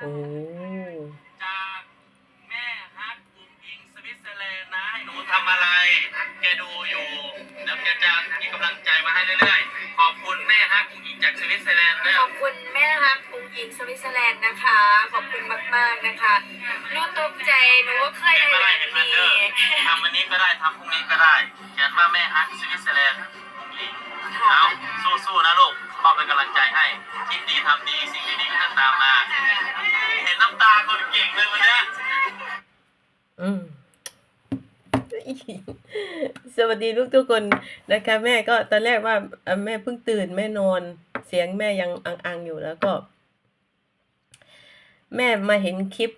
โอ้จากแม่ฮักบุ๋มหญิงสวิตเซอร์แลนด์นะให้หนูทำอะไร แกดูอยู่เดี๋ยวแกจะมีกำลังใจมาให้เรื่อยๆ ขอบคุณแม่ฮักบุ๋มหญิงจากสวิตเซอร์แลนด์ด้วยขอบคุณแม่ฮักปุงหญิงสวิตเซอร์แลนด์นะคะ ขอบคุณมากๆนะคะหนูตกใจหนูก็เคยเห็นได้อะไรแบบเห็นมันนี้เด้อทำวันนี้ก็ได้ทำพรุ่งนี้ก็ได้เขียนว่าแม่ฮักสวิตเซอร์แลนด์บุ๋มหญิงค่ะเอาสู้ๆนะลูก พ่อเป็นกำลังใจให้ คิดดีทำดีสิ่งดีๆก็จะตามมา เห็นน้ำตาคนเก่งเลยวันเนี้ยอืมสวัสดีลูกทุกคนนะคะ แม่ก็ตอนแรกว่าเอ่อแม่เพิ่งตื่นแม่นอน เสียงแม่ยังอังๆอยู่แล้วก็ แม่มาเห็นคลิป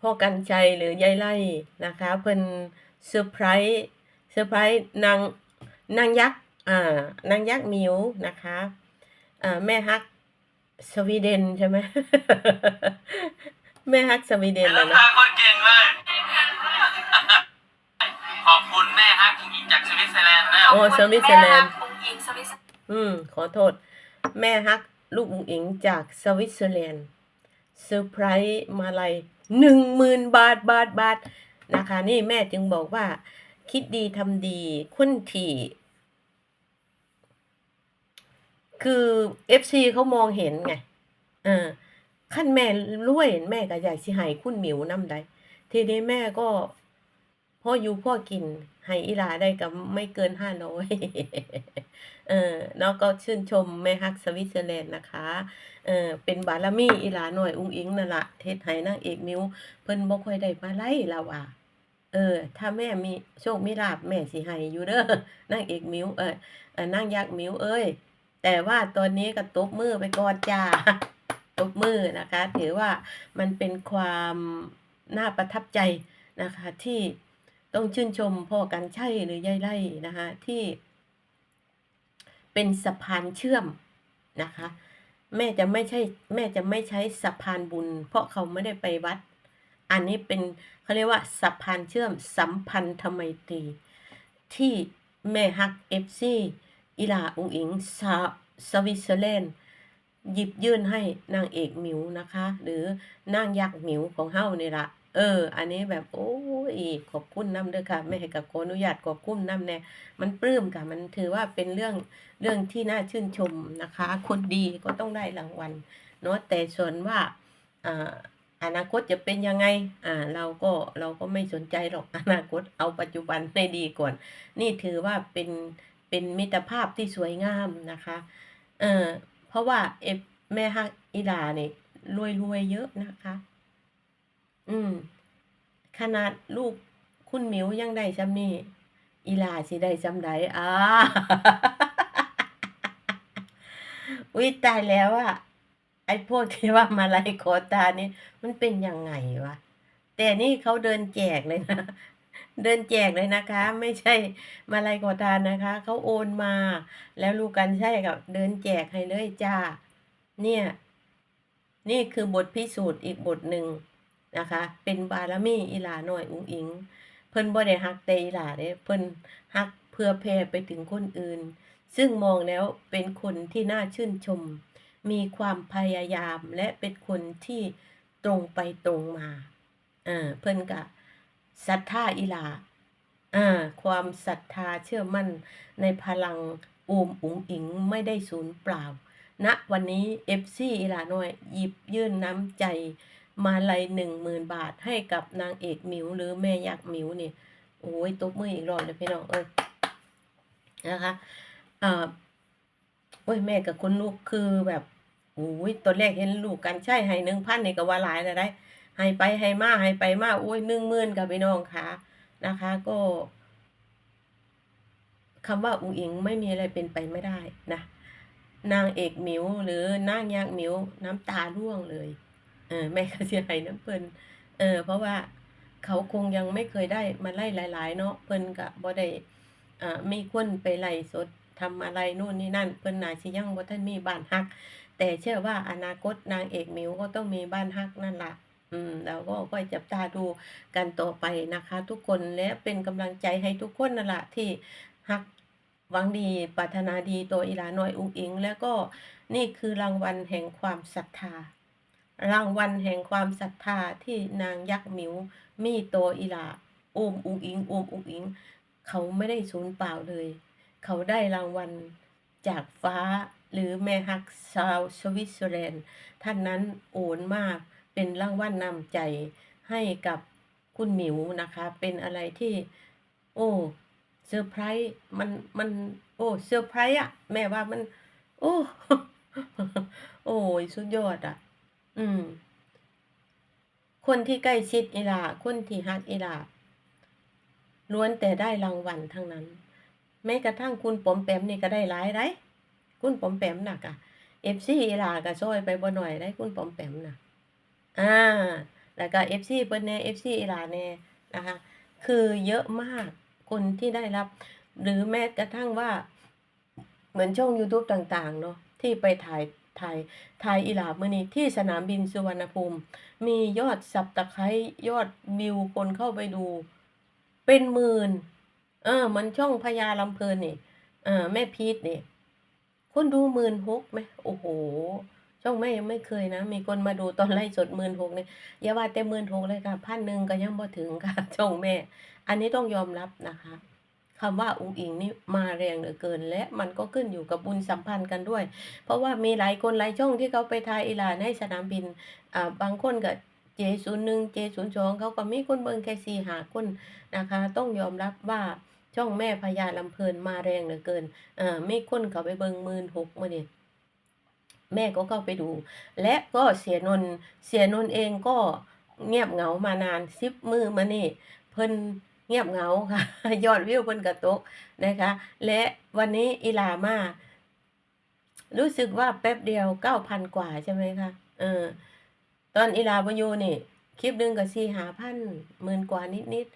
พ่อกันชัยหรือยายไล่นะคะ เพิ่นเซอร์ไพรส์เซอร์ไพรส์นางนางยักษ์อ่านางยักษ์หมิวนะคะอ่า แม่ฮักสวีเดนใช่ไหม แม่ฮักสวีเดเห็นนแล้วน้ำนะตาคนเก่งเลยขอบคุณแม่ฮักบุ๋มหญิงจากสวิตเซอร์แลนด์ด้วยโอ้สวิตเซอร์แลนด์แม่ฮักปุงหญิงสวิตเซอร์อืม ขอโทษ แม่ฮักลูกอุ๋งอิงจากสวิตเซอร์แลนด์เซอร์ไพรส์มาลัยหนึ่งหมื่นบาทบาทบาทนะคะ นี่แม่จึงบอกว่า คิดดีทำดีคุณที่ คือ FC เขามองเห็นไงเออขั้นแม่รวยแม่ก็อยากสิให้คุณหมิวนำได้ทีนี้แม่ก็พ่ออยู่พ่อกินให้อีหลาได้กับไม่เกินห้าร้อยเออเนาะก็ชื่นชมแม่ฮักสวิตเซอร์แลนด์นะคะ เออเป็นบารมีอีหลาหน่อยอุ้งอิงนั่นละเทศไห้นางเอกมิวเพิ่นบ่ค่อยได้มาไล่เราอะเออ ถ้าแม่มีโชคมีลาภแม่สิให้อยู่เด้อนางเอกมิวเออเออนางยักษ์มิวเอ้ย แต่ว่าตอนนี้ก็ตบมือไปก่อนจ้าตบมือนะคะ ถือว่ามันเป็นความน่าประทับใจนะคะ ที่ต้องชื่นชมพ่อกันใช่หรือยายไล่นะคะ ที่ เป็นสะพานเชื่อมนะคะ แม่จะไม่ใช่ แม่จะไม่ใช้สะพานบุญ เพราะเขาไม่ได้ไปวัด อันนี้เป็นเขาเรียกว่าสะพานเชื่อมสัมพันธไมตรีที่แม่ฮักเอฟซี อิลาอุงอิงสาสวิตเซอร์แลนด์หยิบยื่นให้นางเอกหมิวนะคะ หรือนางยักษ์หมิวของเฮานี่ละเออ อันนี้แบบโอ้ยขอบคุณน้ำเด้อค่ะแม่ให้กับขออนุญาตขอบคุณน้ำแน่มันปลื้มค่ะมันถือว่าเป็นเรื่องเรื่องที่น่าชื่นชมนะคะ คนดีก็ต้องได้รางวัลเนาะแต่ส่วนว่าอ่าอนาคตจะเป็นยังไง อ่า เราก็เราก็ไม่สนใจหรอกอนาคตเอาปัจจุบันให้ดีก่อน นี่ถือว่าเป็น เป็นมิตรภาพที่สวยงามนะคะ เออเพราะว่าเอแม่ฮักอีดาเนี่ยรวยรวยเยอะนะคะ อืม ขนาดลูกคุณหมิวยังได้จำนี่อีลาสิได้จำได้อ่าอุ้ยตายแล้วอะไอ้พวกที่ว่ามาไล่ขอตานี่มันเป็นยังไงวะ แต่นี่เขาเดินแจกเลยนะ เดินแจกเลยนะคะ ไม่ใช่มาไล่ขอทานนะคะ เขาโอนมา แล้วลูกกันใช่กับเดินแจกให้เลยจ้า เนี่ย นี่คือบทพิสูจน์อีกบทหนึ่งนะคะ เป็นบารมีอีหลาหน่อยอุ้งอิง เพิ่นบ่ได้ฮักแต่อีหลาเด้เพิ่นฮักเพื่อแผ่ไปถึงคนอื่น ซึ่งมองแล้วเป็นคนที่น่าชื่นชม มีความพยายามและเป็นคนที่ตรงไปตรงมาอ่าเพิ่นก็ ศรัทธาอีหลาอ่าความศรัทธาเชื่อมั่นในพลังอูมอุ๋งอิงไม่ได้สูญเปล่าณวันนี้เอฟซีอีหลาน้อย หยิบยื่นน้ำใจมาลัยหนึ่งหมื่นบาทให้กับนางเอกหมิวหรือแม่ยักษ์หมิวนี่โอ้ยตบมืออีกรอบเลยพี่น้องเอ้ยนะคะอ่าโอ้ยแม่กับคนลูกคือแบบโอ้ยตอนแรกเห็นลูกกันใช่ให้หนึ่งพันนี่ก็ว่าหลายแล้วได้ ให้ไปให้มาให้ไปมาโอ้ยหนึ่งหมื่นกับพี่น้องค่ะนะคะ ก็คำว่าอุ๋งอิงไม่มีอะไรเป็นไปไม่ได้นะนางเอกหมิวหรือนางยักษ์หมิวน้ำตาร่วงเลยเออแม่ก็เสียหายน้ำเพิ่นเออเพราะว่าเขาคงยังไม่เคยได้มาไล่หลาย ๆ เนาะเพิ่นก็บ่ได้อ่ามีคนไปไล่สดทำอะไรนู่นนี่นั่นเพิ่นน่าสิยังบ่ทันมีบ้านฮัก แต่เชื่อว่าอนาคตนางเอกหมิวก็ต้องมีบ้านฮักนั่นล่ะ อืมเราก็ค่อยจับตาดูกันต่อไปนะคะ ทุกคนและเป็นกำลังใจให้ทุกคนนั่นล่ะที่ฮักหวังดีปรารถนาดีตัวอีหลาน้อยอุ้งอิง แล้วก็นี่คือรางวัลแห่งความศรัทธา รางวัลแห่งความศรัทธาที่นางยักษ์หมิว มีโตออีหลาโอมอุงอิงโอมอุงอิง เขาไม่ได้สูญเปล่าเลย เขาได้รางวัลจากฟ้าหรือแม่ฮักชาวสวิตเซอร์แลนด์ท่านนั้นโอนมาก เป็นรางวัลนำใจให้กับคุณหมิวนะคะ เป็นอะไรที่ โอ้เซอร์ไพรส์มันมันโอ้เซอร์ไพรส์อะแม่ว่ามัน โอ้โอ้ยสุดยอดอะอืม คนที่ใกล้ชิดอีหลาคนที่ฮักอีหลาล้วนแต่ได้รางวัลทั้งนั้น แม้กระทั่งคุณปอมแปมนี่ก็ได้หลายได้คุณปอมแปมหน่ะกะเอฟซีอีหลาก็ซอยไปบ่หน่อยได้คุณปอมแปมหน่ะ อ่า แล้วก็เอฟซีเปิ้นแน่เอฟซีอีหลาแน่นะคะ คือเยอะมากคนที่ได้รับ หรือแม้กระทั่งว่าเหมือนช่อง YouTube ต่างๆ เนาะที่ไปถ่ายถ่ายถ่ายอีหลามื้อนี้ที่สนามบินสุวรรณภูมิ มียอดสับตะไคร้ยอดวิวคนเข้าไปดู เป็นหมื่นเออมือนช่องพญาลำเพลินนี่เออแม่พีทนี่ คนดูหมื่นหกไหมโอ้โห ช่องแม่ยังไม่เคยนะ มีคนมาดูตอนไล่สดหมื่นหกเนี่ยอย่าว่าแต่หมื่นหกเลยค่ะพันหนึ่งก็ยังบ่ถึงค่ะ ช่องแม่ อันนี้ต้องยอมรับนะคะคำว่าอุ้งอิงนี่มาแรงเหลือเกิน และมันก็ขึ้นอยู่กับบุญสัมพันธ์กันด้วย เพราะว่ามีหลายคนหลายช่องที่เขาไปทายอีหลาในสนามบินอ่าบางคนก็เจศูนย์หนึ่งเจศูนย์สองเขาก็มีคนเบิ่งแค่สี่หาคนนะคะ ต้องยอมรับว่าช่องแม่พญาลำเพลินมาแรงเหลือเกินอ่าไมีคนเขาไปเบิ่งหมื่นหกมื่อนี่ย แม่ก็เข้าไปดู และก็เสียนนท์เสียนนท์เองก็เงียบเหงามานานสิบมือมานี่ เพิ่นเงียบเหงาค่ะ ยอดวิวเพิ่นกระตกนะคะ และวันนี้อีลามารู้สึกว่าแป๊บเดียวเก้าพันกว่าใช่ไหมคะเออ ตอนอีลาบยูนี่ คลิปหนึ่งกับสี่หาพันหมื่นกว่านิดนิด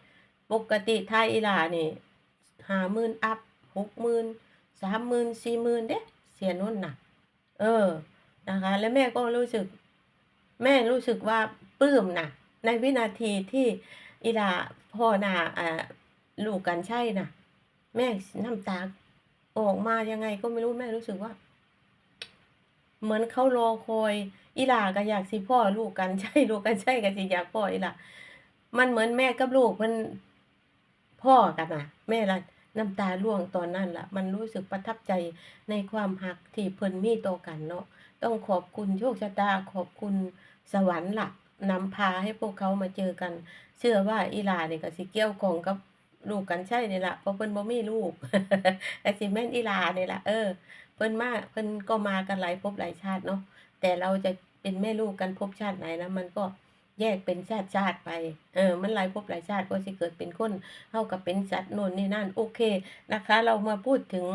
ปกติไทยอีลานี่หาหมื่นอัพหกหมื่นสามหมื่นสี่หมื่นเด้เสียนุ่นน่ะ เออนะคะ แล้วแม่ก็รู้สึก แม่รู้สึกว่าปลื้มนะในวินาทีที่อีลาพ่อหนาอ่าลูกกันใช่น่ะแม่น้ำตาออกมายังไงก็ไม่รู้แม่รู้สึกว่า เหมือนเขารอคอยอีลาก็อยากสิพ่อลูกกันใช่ลูกกันใช่ก็สิอยากพ่ออีลามันเหมือนแม่กับลูกมันพ่อกันนะแม่ละ น้ำตาร่วงตอนนั้นล่ะ มันรู้สึกประทับใจในความหักที่เพิ่นมีต่อกันเนาะต้องขอบคุณโชคชะตาขอบคุณสวรรค์ล่ะนำพาให้พวกเขามาเจอกัน เชื่อว่าอีหลาเนี่ยก็สิเกี่ยวของกับลูกกันใช่นี่ล่ะเพราะเพิ่นบ่มีลูกแต่สิแม่นอีลาเนี่ยล่ะเออเพิ่นมาเพิ่นก็มากันหลายภพหลายชาติเนาะแต่เราจะเป็นแม่ลูกกันภพชาติไหนนะมันก็ แยกเป็นชาติชาติไป เออ มันหลายภพหลายชาติก็สิเกิดเป็นคนเฮากับเป็นสัตว์โน่นนี่นั่นโอเคนะคะ เรามาพูดถึง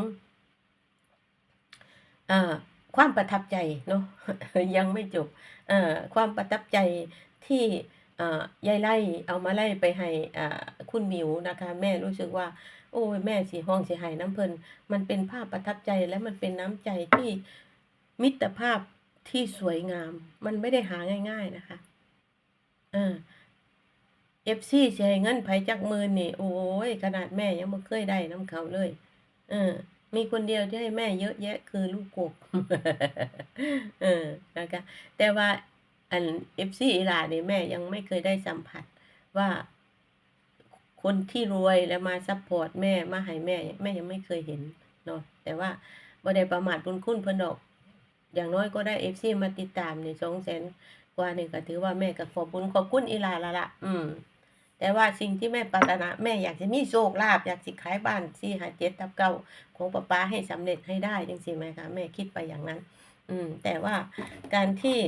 อ่าความประทับใจเนาะยังไม่จบเอ่อความประทับใจที่เอ่อยายไล่เอามาไล่ไปให้อ่าคุณหมิวนะคะ แม่รู้สึกว่า โอ้ยแม่สิห้องสิหายน้ำเพลินมันเป็นภาพประทับใจและมันเป็นน้ำใจที่มิตรภาพที่สวยงาม มันไม่ได้หาง่าย ๆนะคะ เออเอฟซีเสียเงินไผจักหมืนนี่ โอ้ย ขนาดแม่ยังไม่เคยได้น้ำเขาเลย เออ มีคนเดียวที่ให้แม่เยอะแยะ คือลูกกบ เออนะคะแต่ว่าอันเอฟซีอีหลาเนี่ยแม่ยังไม่เคยได้สัมผัสว่าคนที่รวยแล้วมาซัพพอร์ตแม่มาให้แม่ แม่ยังไม่เคยเห็นเนาะแต่ว่าบ่ได้ประมาทบุญคุณเพิ่นดอก อย่างน้อยก็ได้เอฟซีมาติดตามนี่สองแสน กว่านี่ก็ถือว่าแม่ก็ขอบคุญขอบคุณอีลาละละอืม แต่ว่าสิ่งที่แม่ปรารถนาแม่อยากจะมีโชคลาภอยากสิขายบ้านสี่หาเจ็ดทับเก้าของป้าป้าให้สำเร็จให้ได้จังสิไหมคะแม่คิดไปอย่างนั้น อืม แต่ว่าการที่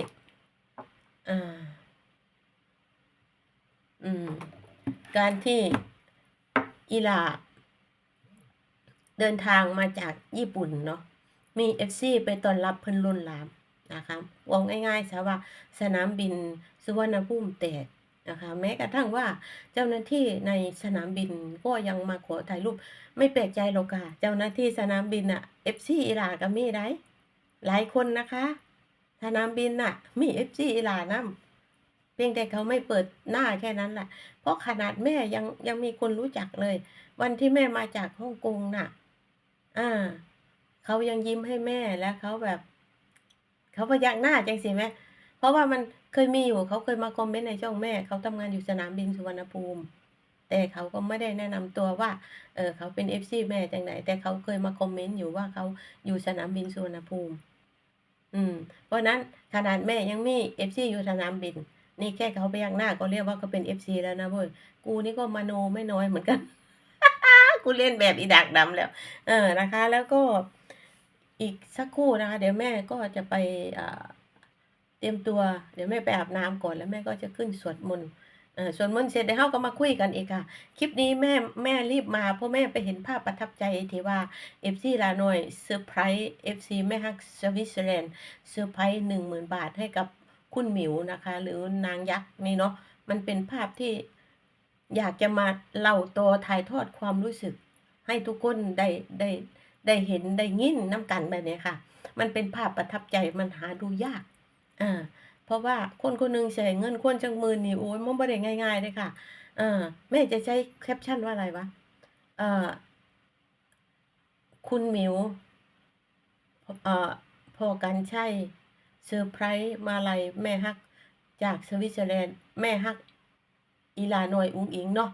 อ่าอืม การที่อีลาเดินทางมาจากญี่ปุ่นเนาะมีเอฟซีไปต้อนรับเพิ่นล้นหลาม นะคะว่าง่ายๆซะว่าสนามบินสุวรรณภูมิแตกนะคะแม้กระทั่งว่าเจ้าหน้าที่ในสนามบินก็ยังมาขอถ่ายรูปไม่แปลกใจหรอกค่ะ เจ้าหน้าที่สนามบินอะเอฟซีอีหลาก็มีได้หลายคนนะคะ สนามบินน่ะ มีเอฟซีอีหลานำเพียงแต่เขาไม่เปิดหน้าแค่นั้นแหละเพราะขนาดแม่ยังยังมีคนรู้จักเลย วันที่แม่มาจากฮ่องกงน่ะ อ่าเขายังยิ้มให้แม่แล้วเขาแบบ เขาพยักหน้าจังสิแม่เพราะว่ามันเคยมีอยู่เขาเคยมาคอมเมนต์ในช่องแม่ เขาทำงานอยู่สนามบินสุวรรณภูมิ แต่เขาก็ไม่ได้แนะนำตัวว่าเออเขาเป็น FC แม่จังไหน แต่เขาเคยมาคอมเมนต์อยู่ว่าเขาอยู่สนามบินสุวรรณภูมิ อืม เพราะนั้นขนาดแม่ยังมี FC อยู่สนามบิน นี่แค่เขาไปยังหน้าก็เรียกว่าเขาเป็น FC แล้วนะเว้ยกูนี่ก็มโนไม่น้อยเหมือนกันกูเล่นแบบอีดักดำแล้ว เออนะคะ แล้วก็ อีกสักครู่นะคะ เดี๋ยวแม่ก็จะไปเตรียมตัว เดี๋ยวแม่ไปอาบน้ำก่อนแล้วแม่ก็จะขึ้นสวดมนต์สวดมนต์เสร็จเดี๋ยวเราก็มาคุยกันอีกค่ะ คลิปนี้แม่แม่รีบมาเพราะแม่ไปเห็นภาพประทับใจที่ว่า FC ลาหน่อยเซอร์ไพรส์ FC แม่ฮักสวิตเซอร์แลนด์เซอร์ไพรส์หนึ่งหมื่นบาทให้กับคุณหมิวนะคะ หรือนางยักษ์นี่เนาะมันเป็นภาพที่อยากจะมาเล่าตัวถ่ายทอดความรู้สึกให้ทุกคนได้ได้ ได้เห็นได้ยินน้ำกันแบบนี้ค่ะ มันเป็นภาพประทับใจมันหาดูยากอ่าเพราะว่าคนคนหนึงใช้เงินคนจังมืนนี่โอ้ยมันไม่ได้ง่ายๆเลยค่ะเออแม่จะใช้แคปชั่นว่าอะไรวะเอ่อคุณหมิวเอ่อพอกันใช่เซอร์ไพรส์มาลัยแม่ฮักจากสวิตเซอร์แลนด์แม่ฮักอีลานอยอุ้งอิงเนาะ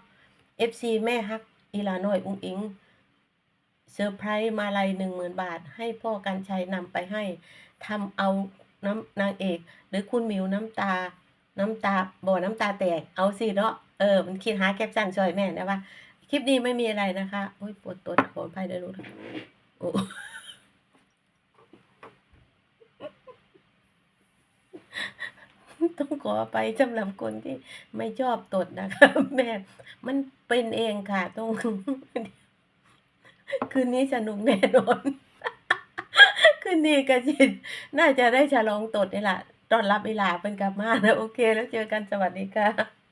FC แม่ฮักอีลานอยอุ้งอิง เซอร์ไพรส์มาลัยหนึ่งหมื่นบาท ให้พ่อกันชัยนำไปให้ทำเอาน้ำนางเอก หรือคุณมิวน้ำตา น้ำตาบ่อน้ำตาแตกเอาสิเนาะเออมันคิดหาแคปชั่นช่วยแม่นะว่า คลิปนี้ไม่มีอะไรนะคะโอ้ยปวดตัวขออภัยด้วยลูกโอ้ต้องขอไปสำหรับคนที่ไม่ชอบตดนะคะ แม่ มันเป็นเองค่ะต้อง คืนนี้สนุกแน่นอน คืนนี้กระจิตน่าจะได้ฉลองตดนี่แหละตอนรับเวลาเป็นกลับมานะ โอเค แล้วเจอกันสวัสดีค่ะ